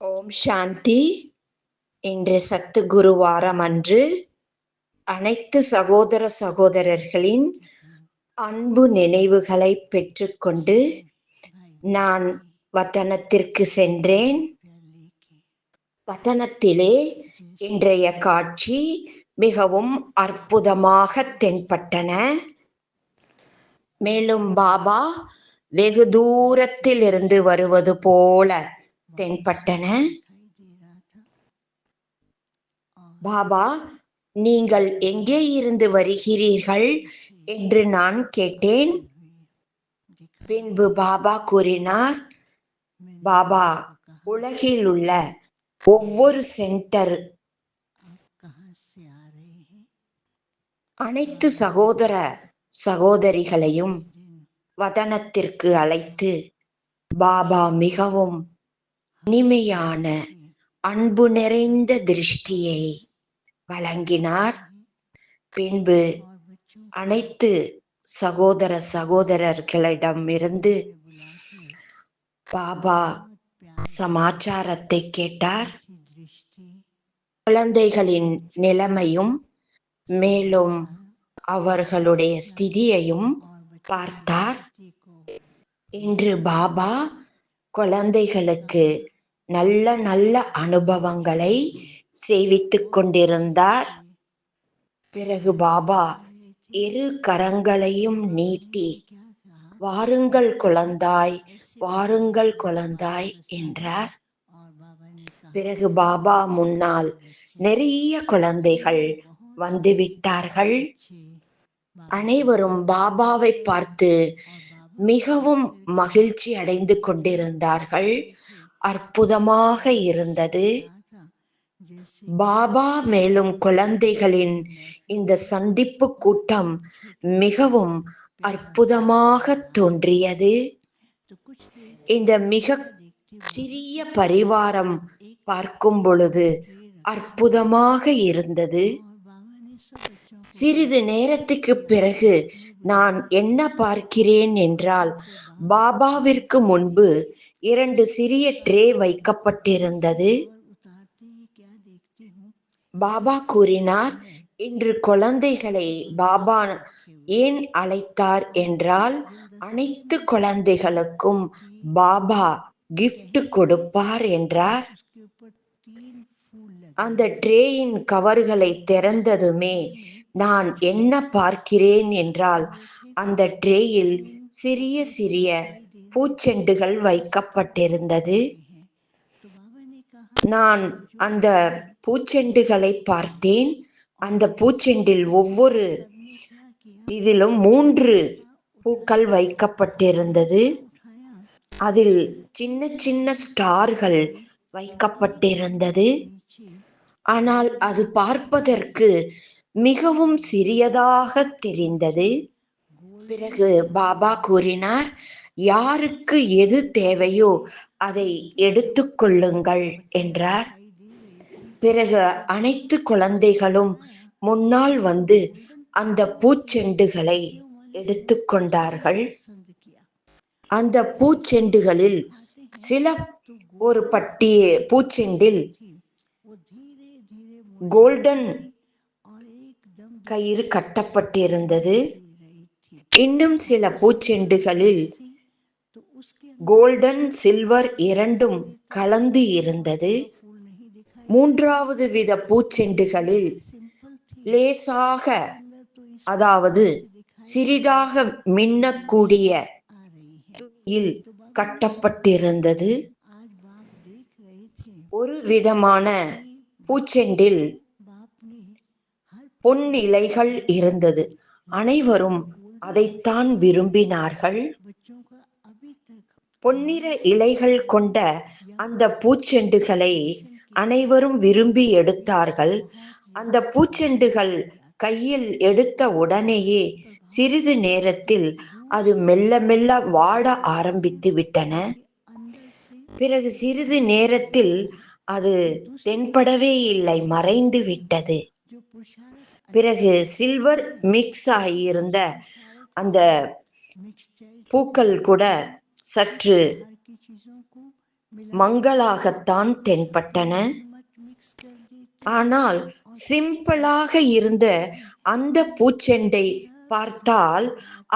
ஓம் சாந்தி. இன்று சத்து வாரம் அன்று அனைத்து சகோதர சகோதரர்களின் அன்பு நினைவுகளை பெற்றுக்கொண்டு நான் வத்தனத்திற்கு சென்றேன். வத்தனத்திலே இன்றைய காட்சி மிகவும் அற்புதமாக தென்பட்டன. மேலும் பாபா வெகு தூரத்தில் இருந்து வருவது போல தென்பட்டன. பாபா நீங்கள் எங்கே இருந்து வருகிறீர்கள் என்று நான் கேட்டேன். பின்பு பாபா கூறினார் பாபா உலகில் உள்ள ஒவ்வொரு சென்டர் அனைத்து சகோதர சகோதரிகளையும் வதனத்திற்கு அழைத்து பாபா மிகவும் இனிமையான அன்பு நிறைந்த திருஷ்டியை வழங்கினார். பின்பு அனைத்து சகோதர சகோதரர்களிடமிருந்து பாபா சமாச்சாரத்தை கேட்டார். குழந்தைகளின் நிலைமையும் மேலும் அவர்களுடைய ஸ்திதியையும் பார்த்தார். இன்று பாபா குழந்தைகளுக்கு நல்ல நல்ல அனுபவங்களை சேவித்துக் கொண்டிருந்தார். பிறகு பாபா இரு கரங்களையும் நீட்டி வாருங்கள் குழந்தாய் வாருங்கள் குழந்தாய் என்றார். பிறகு பாபா முன்னால் நிறைய குழந்தைகள் வந்துவிட்டார்கள் அனைவரும் பாபாவை பார்த்து மிகவும் மகிழ்ச்சி அடைந்து கொண்டிருந்தார்கள். அற்புதமாக இருந்தது. பாபா மேலும் குழந்தைகளின் இந்த சந்திப்பு கூட்டம் மிகவும் அற்புதமாக தோன்றியது. இந்த மிக சிறிய பரிவாரம் பார்க்கும் பொழுது அற்புதமாக இருந்தது. சிறிது நேரத்துக்கு பிறகு நான் என்ன பார்க்கிறேன் என்றால் பாபாவிற்கு முன்பு இரண்டு சிறிய ட்ரே வைக்கப்பட்டிருந்தது. பாபா கூறினார் இன்று குழந்தைகளை பாபா ஏன் அழைத்தார் என்றால் அனைத்து குழந்தைகளுக்கும் பாபா கிஃப்ட் கொடுப்பார் என்றார். அந்த ட்ரேயின் கவர்களை திறந்ததுமே நான் என்ன பார்க்கிறேன் என்றால் அந்த ட்ரேயில் சிறிய சிறிய பூச்செண்டுகள் வைக்கப்பட்டிருந்தது. நான் அந்த பூச்செண்டுகளை பார்த்தேன். அந்த பூச்செண்டில் ஒவ்வொரு இதிலும் மூன்று பூக்கள் வைக்கப்பட்டிருந்தது. அதில் சின்ன சின்ன ஸ்டார்கள் வைக்கப்பட்டிருந்தது. ஆனால் அது பார்ப்பதற்கு மிகவும் சிறியதாக தெரிந்தது. பிறகு பாபா கூறினார் யாருக்கு எது தேவையோ அதை எடுத்துக்கொள்ளுங்கள் என்றார். பிறகு அனைத்து குழந்தைகளும் முன்னால் வந்து அந்த பூச்செண்டுகளை எடுத்துக்கொண்டார்கள் அந்த பூச்செண்டுகளில் சில ஒரு பட்டி பூச்செண்டில் கோல்டன் கயிறு கட்டப்பட்டிருந்தது. இன்னும் சில பூச்செண்டுகளில் கோல்டன் சில்வர் இரண்டும் கலந்து இருந்தது. மூன்றாவது வித பூச்செண்டுகளில் லேசாக அதாவது சிறிதாக மின்னக்கூடிய துணியில் கட்டப்பட்டிருந்தது. ஒரு விதமான பூச்செண்டில் பொன் இலைகள் இருந்தது. அனைவரும் அதைத்தான் விரும்பினார்கள். பொன்னிற இலைகள் கொண்ட அந்த பூச்செண்டுகளை அனைவரும் விரும்பி எடுத்தார்கள். அந்த பூச்செண்டுகள் கையில் எடுத்த உடனேயே சிறிது நேரத்தில் அது மெல்ல மெல்ல வாட ஆரம்பித்து விட்டன. பிறகு சிறிது நேரத்தில் அது தென்படவே இல்லை மறைந்து விட்டது. பிறகு சில்வர் மிக்ஸ் ஆகியிருந்த அந்த பூக்கள் கூட சற்று மங்களாகத்தான் தென்பட்டன. ஆனால் சிம்பிளாக இருந்த அந்த பூச்செண்டை பார்த்தால்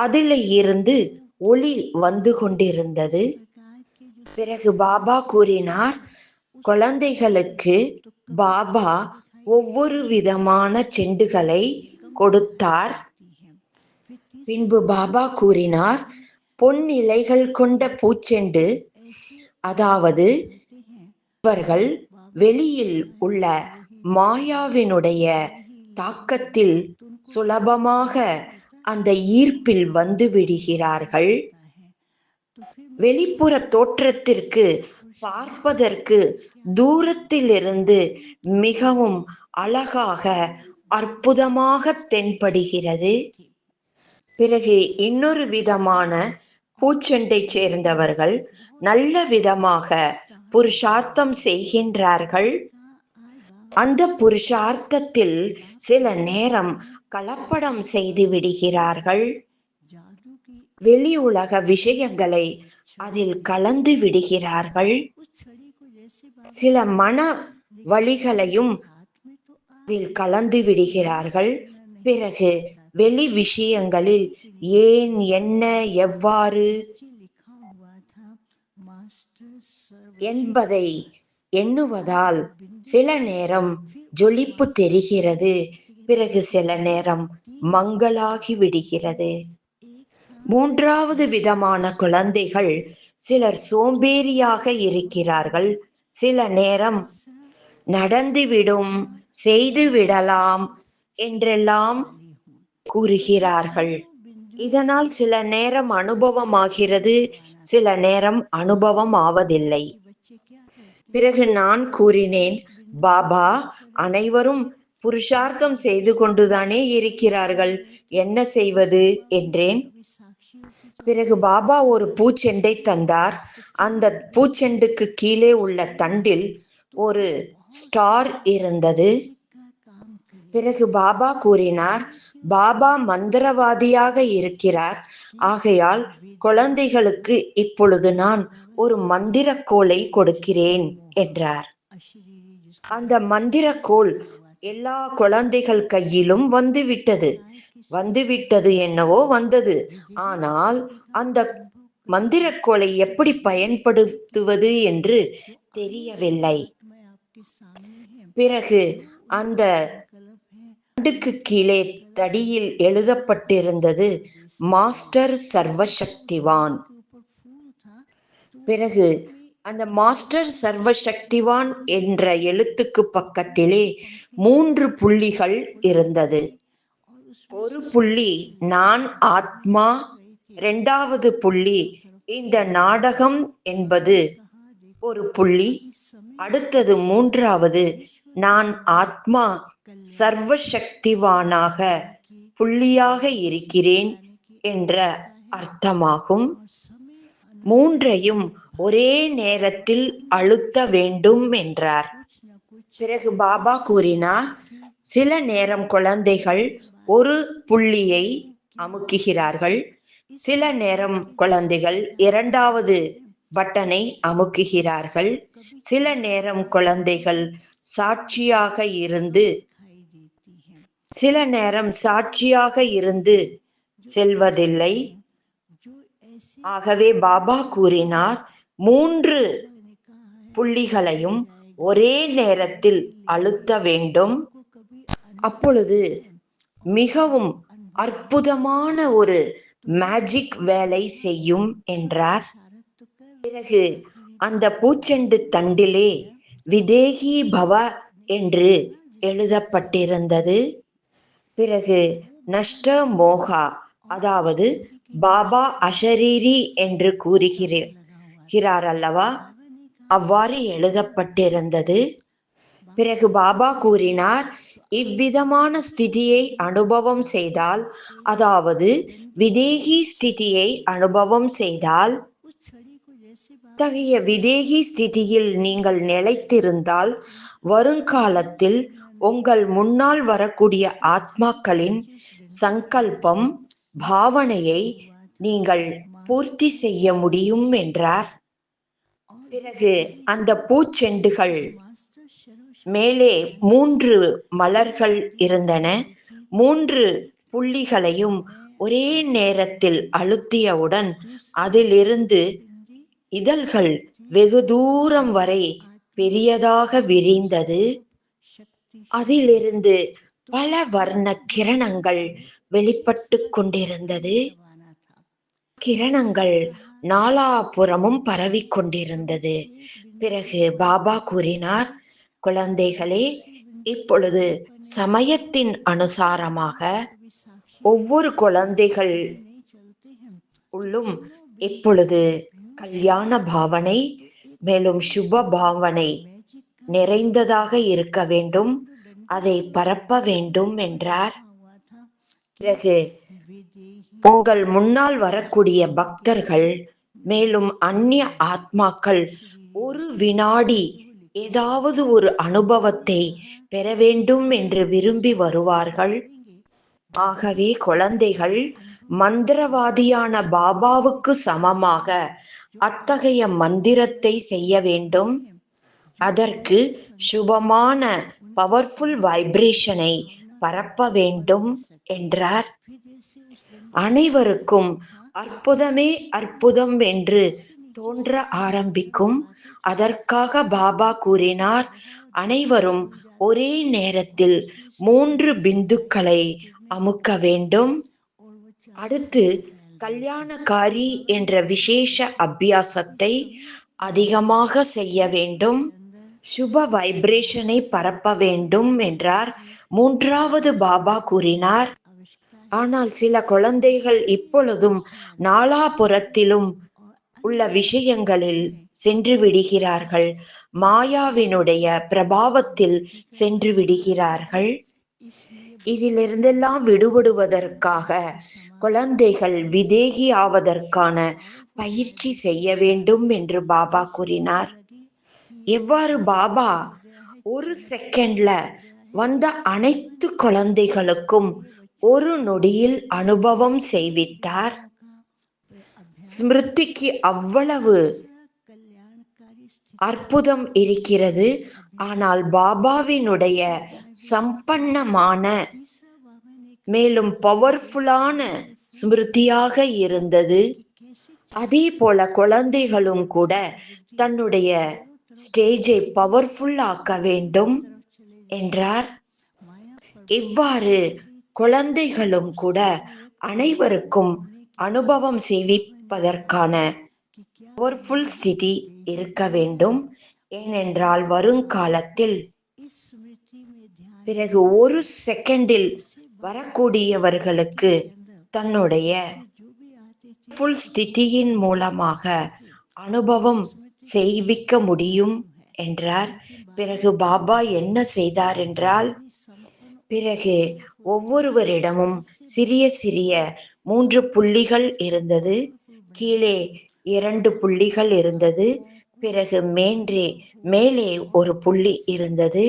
அதில் இருந்து ஒளி வந்து கொண்டிருந்தது. பிறகு பாபா கூறினார் குழந்தைகளுக்கு பாபா ஒவ்வொரு விதமான செண்டுகளை கொடுத்தார். பின்பு பாபா கூறினார் பொன் இலைகள் கொண்ட பூச்செண்டு அதாவது இவர்கள் வெளியில் உள்ள மாயாவினுடைய தாக்கத்தில் சுலபமாக அந்த ஈர்ப்பில் வந்து விடுகிறார்கள். வெளிப்புற தோற்றத்திற்கு பார்ப்பதற்கு தூரத்திலிருந்து மிகவும் அழகாக அற்புதமாக தென்படுகிறது. பிறகு இன்னொரு விதமான பூச்செண்டை சேர்ந்தவர்கள் நல்ல விதமாக புருஷார்த்தம் செய்கின்றார்கள். அந்த புருஷார்த்தத்தில் சில நேரம் கலப்படம் செய்து விடுகிறார்கள். வெளி உலக விஷயங்களை அதில் கலந்து விடுகிறார்கள். சில மன வழிகளையும் அதில் கலந்து விடுகிறார்கள். பிறகு வெளி விஷயங்களில் ஏன் என்ன எவ்வாறு என்பதை எண்ணுவதால் சில நேரம் ஜொலிப்பு தெரிகிறது. பிறகு சில நேரம் மங்களாகி விடுகிறது. மூன்றாவது விதமான குழந்தைகள் சிலர் சோம்பேறியாக இருக்கிறார்கள். சில நேரம் நடந்துவிடும் செய்து விடலாம் என்றெல்லாம் கூறுகிறார்கள். இதனால் சில நேரம் அனுபவமாகிறது சில நேரம் அனுபவம் ஆவதில்லை பிறகு நான் கூறினேன் பாபா அனைவரும் புருஷார்த்தம் செய்து கொண்டுதானே இருக்கிறார்கள். என்ன செய்வது? என்றேன். பிறகு பாபா ஒரு பூச்செண்டை தந்தார். அந்த பூச்செண்டுக்கு கீழே உள்ள தண்டில் ஒரு ஸ்டார் இருந்தது. பிறகு பாபா கூறினார் பாபா மந்திரவாதியாக இருக்கிறார். ஆகையால் குழந்தைகளுக்கு இப்பொழுது நான் ஒரு மந்திரக்கோலை கொடுக்கிறேன் என்றார். அந்த மந்திரக்கோல் எல்லா குழந்தைகள் கையிலும் வந்துவிட்டது. விட்டது வந்து விட்டது என்னவோ வந்தது. ஆனால் அந்த மந்திரக்கோலை எப்படி பயன்படுத்துவது என்று தெரியவில்லை. பிறகு அந்த தண்டுக்கு கீழே தடியில் எழுதப்பட்டிருந்தது மாஸ்டர் சர்வசக்திவான் பிறகு அந்த மாஸ்டர் சர்வசக்திவான் என்ற எழுத்துக்கு பக்கத்திலே மூன்று புள்ளிகள் இருந்தது. ஒரு புள்ளி நான் ஆத்மா. இரண்டாவது புள்ளி இந்த நாடகம் என்பது ஒரு புள்ளி. அடுத்தது மூன்றாவது நான் ஆத்மா சர்வசக்திவானாக புள்ளியாக இருக்கிறேன் என்ற அர்த்தமாகும். மூன்றையும் ஒரே நேரத்தில் அழுத்த வேண்டும் என்றார். பிறகு பாபா கூறினார் சில நேரம் குழந்தைகள் ஒரு புள்ளியை அமுக்குகிறார்கள். சில நேரம் குழந்தைகள் இரண்டாவது பட்டனை அமுக்குகிறார்கள். சில நேரம் குழந்தைகள் சாட்சியாக இருந்து சில நேரம் சாட்சியாக இருந்து செல்வதில்லை. ஆகவே பாபா கூறினார் மூன்று புள்ளிகளையும் ஒரே நேரத்தில் அழுத்த வேண்டும். அப்பொழுது மிகவும் அற்புதமான ஒரு மேஜிக் வேலை செய்யும் என்றார். பிறகு அந்த பூச்செண்டு தண்டிலே விதேகி பவ என்று எழுதப்பட்டிருந்தது. பிறகு நஷ்ட மோகா அதாவது பாபா அஷரீரி என்று கூறுகிறார் அல்லவா? அவ்வாறு எழுதப்பட்டிருந்தது. பிறகு பாபா கூறினார் இவ்விதமான ஸ்திதியை அனுபவம் செய்தால் அதாவது விதேகி ஸ்திதியை அனுபவம் செய்தால் இத்தகைய விதேகி ஸ்திதியில் நீங்கள் நிலைத்திருந்தால் வருங்காலத்தில் உங்கள் முன்னால் வரக்கூடிய ஆத்மாக்களின் சங்கல்பம் பாவனையை நீங்கள் பூர்த்தி செய்ய முடியும் என்றார். பிறகு அந்த பூச்செண்டுகள் மேலே மூன்று மலர்கள் இருந்தன. மூன்று புள்ளிகளையும் ஒரே நேரத்தில் அழுத்தியவுடன் அதிலிருந்து இதழ்கள் வெகு தூரம் வரை பெரியதாக விரிந்தது. அதிலிருந்து பல வர்ண கிரணங்கள் வெளிப்பட்டு கொண்டிருந்தது. கிரணங்கள் நாலாபுறமும் பரவிக் கொண்டிருந்தது. பிறகு பாபா கூறினார் குழந்தைகளே இப்பொழுது சமயத்தின் அனுசாரமாக ஒவ்வொரு குழந்தைகள் உள்ளும் இப்பொழுது கல்யாண பாவனை மேலும் சுப பாவனை நிறைந்ததாக இருக்க வேண்டும் அதை பரப்ப வேண்டும் என்றார். பிறகு உங்கள் முன்னால் வரக்கூடிய பக்தர்கள் மேலும் அந்நிய ஆத்மாக்கள் ஒரு வினாடி ஏதாவது ஒரு அனுபவத்தை பெற வேண்டும் என்று விரும்பி வருவார்கள். ஆகவே குழந்தைகள் மந்திரவாதியான பாபாவுக்கு சமமாக அத்தகைய மந்திரத்தை செய்ய வேண்டும். அதற்கு சுபமான பவர்ஃபுல் வைப்ரேஷனை பரப்ப வேண்டும் என்றார். அனைவருக்கும் அற்புதமே அற்புதம் என்று தோன்ற ஆரம்பிக்கும். அதற்காக பாபா கூறினார் அனைவரும் ஒரே நேரத்தில் மூன்று பிந்துக்களை அமுக்க வேண்டும். அடுத்து கல்யாணக்காரி என்ற விசேஷ அபியாசத்தை அதிகமாக செய்ய வேண்டும். சுப வைப்ரேஷனை பரப்ப வேண்டும் என்றார். மூன்றாவது பாபா கூறினார் ஆனால் சில குழந்தைகள் இப்பொழுதும் நாலாபுறத்திலும் உள்ள விஷயங்களில் சென்று விடுகிறார்கள். மாயாவினுடைய பிரபாவத்தில் சென்று விடுகிறார்கள். இதிலிருந்தெல்லாம் விடுபடுவதற்காக குழந்தைகள் விதேகி ஆவதற்கான பயிற்சி செய்ய வேண்டும் என்று பாபா கூறினார். எவ்வாறு பாபா ஒரு செகண்ட்ல வந்த அனைத்து குழந்தைகளுக்கும் ஒரு நொடியில் அனுபவம் செய்வித்தார். ஸ்மிருதிக்கு அவ்வளவு அற்புதம் இருக்கிறது. ஆனால் பாபாவினுடைய சம்பன்னமான மேலும் பவர்ஃபுல்லான ஸ்மிருதியாக இருந்தது. அதே போல குழந்தைகளும் கூட தன்னுடைய ஸ்டேஜை பவர்ஃபுல் ஆக்க வேண்டும் என்றார். இவ்வாறு குழந்தைகளும் கூட அனைவருக்கும் அனுபவம் பதற்கான ஒரு ஃபுல் ஸ்திதி இருக்க வேண்டும். ஏனென்றால் வருங்காலத்தில் பிறகு ஒரு செகண்டில் வரக்கூடியவர்களுக்கு தன்னுடைய ஃபுல் ஸ்திதியின் மூலமாக அனுபவம் செய்விக்க முடியும் என்றார். பிறகு பாபா என்ன செய்தார் என்றால் பிறகு ஒவ்வொருவரிடமும் சிறிய சிறிய மூன்று புள்ளிகள் இருந்தது. கீழே இரண்டு புள்ளிகள் இருந்தது. பிறகு மேன்றே மேலே ஒரு புள்ளி இருந்தது.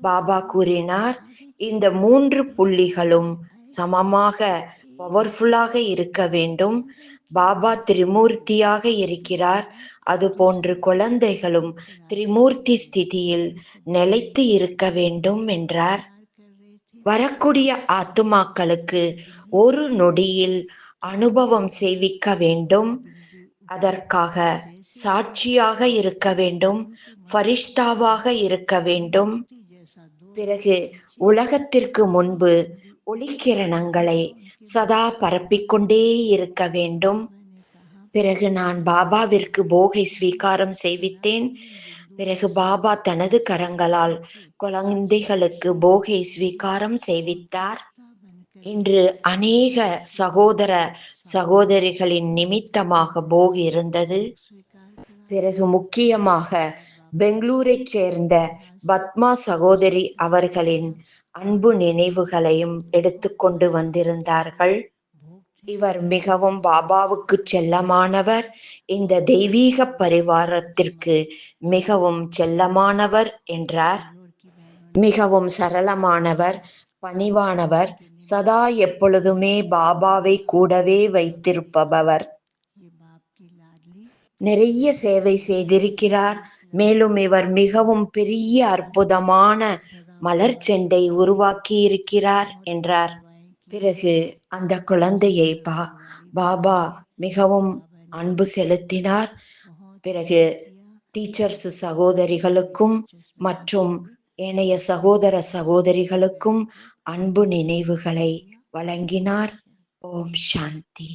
பாபா கூறினார் இந்த மூன்று புள்ளிகளும் சமமாக பவர்ஃபுல்லாக இருக்க வேண்டும். பாபா திரிமூர்த்தியாக இருக்கிறார். அது போன்று குழந்தைகளும் திரிமூர்த்தி ஸ்திதியில் நிலைத்து இருக்க வேண்டும் என்றார். வரக்கூடிய ஆத்துமாக்களுக்கு ஒரு நொடியில் அனுபவம் செய்விக்க வேண்டும். அதற்காக சாட்சியாக இருக்க வேண்டும். ஃபரிஷ்தாவாக இருக்க வேண்டும். பிறகு உலகத்திற்கு முன்பு ஒளிக்கிரணங்களை சதா பரப்பிக்கொண்டே இருக்க வேண்டும். பிறகு நான் பாபாவிற்கு போகை ஸ்வீகாரம் செய்வித்தேன். பிறகு பாபா தனது கரங்களால் குழந்தைகளுக்கு போகை ஸ்வீகாரம் செய்வித்தார். இன்று அநேக சகோதர சகோதரிகளின் நிமித்தமாக போகி இருந்தது. பிறகு முக்கியமாக பெங்களூரைச் சேர்ந்த பத்மா சகோதரி அவர்களின் அன்பு நினைவுகளையும் எடுத்துக்கொண்டு வந்திருந்தார்கள். இவர் மிகவும் பாபாவுக்கு செல்லமானவர். இந்த தெய்வீக பரிவாரத்திற்கு மிகவும் செல்லமானவர் என்றார். மிகவும் சரளமானவர். பணிவானவர் சதா எப்பொழுதுமே பாபாவை கூடவே வைத்திருப்பவர். நிறைய சேவை செய்திருக்கிறார். மேலும் இவர் மிகவும் பெரிய அற்புதமான மலர் செண்டை உருவாக்கி இருக்கிறார் என்றார். பிறகு அந்த குழந்தையை பா பாபா மிகவும் அன்பு செலுத்தினார். பிறகு டீச்சர்ஸ் சகோதரிகளுக்கும் மற்றும் ஏனைய சகோதர சகோதரிகளுக்கும் அன்பு நினைவுகளை வழங்கினார். ஓம் சாந்தி.